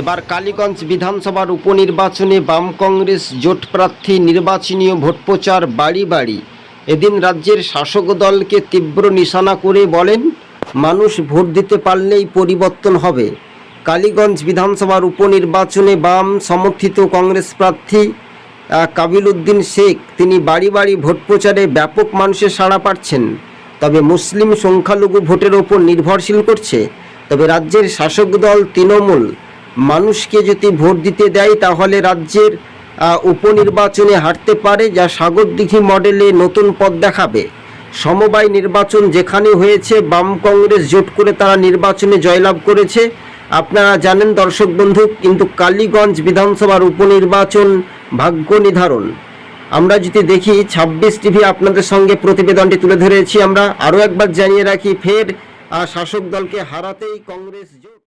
এবার কালীগঞ্জ বিধানসভার উপনির্বাচনে বাম কংগ্রেস জোট প্রার্থী নির্বাচনীয় ভোট প্রচার বাড়ি বাড়ি। এদিন রাজ্যের শাসক দলকে তীব্র নিশানা করে বলেন, মানুষ ভোট দিতে পারলেই পরিবর্তন হবে। কালীগঞ্জ বিধানসভার উপনির্বাচনে বাম সমর্থিত কংগ্রেস প্রার্থী কাবিল উদ্দিন শেখ, তিনি বাড়ি বাড়ি ভোট প্রচারে ব্যাপক মানুষের সাড়া পাচ্ছেন। তবে মুসলিম সংখ্যালঘু ভোটের ওপর নির্ভরশীল করছে। তবে রাজ্যের শাসক দল তৃণমূল মানুষকে যদি ভোট দিতে দেয়, তাহলে রাজ্যের উপনির্বাচনে হারতে পারে, যা সাগরদিঘি মডেলে নতুন পথ দেখাবে। সমবায় নির্বাচন যেখানে হয়েছে, বাম কংগ্রেস জোট করে তারা নির্বাচনে জয়লাভ করেছে। আপনারা জানেন দর্শক বন্ধু, কিন্তু কালীগঞ্জ বিধানসভার উপনির্বাচন ভাগ্য নির্ধারণ। আমরা যদি দেখি, ছাব্বিশ টিভি আপনাদের সঙ্গে প্রতিবেদনটি তুলে ধরেছি। আমরা আরও একবার জানিয়ে রাখি, ফের শাসক দলকে হারাতেই কংগ্রেস জোট।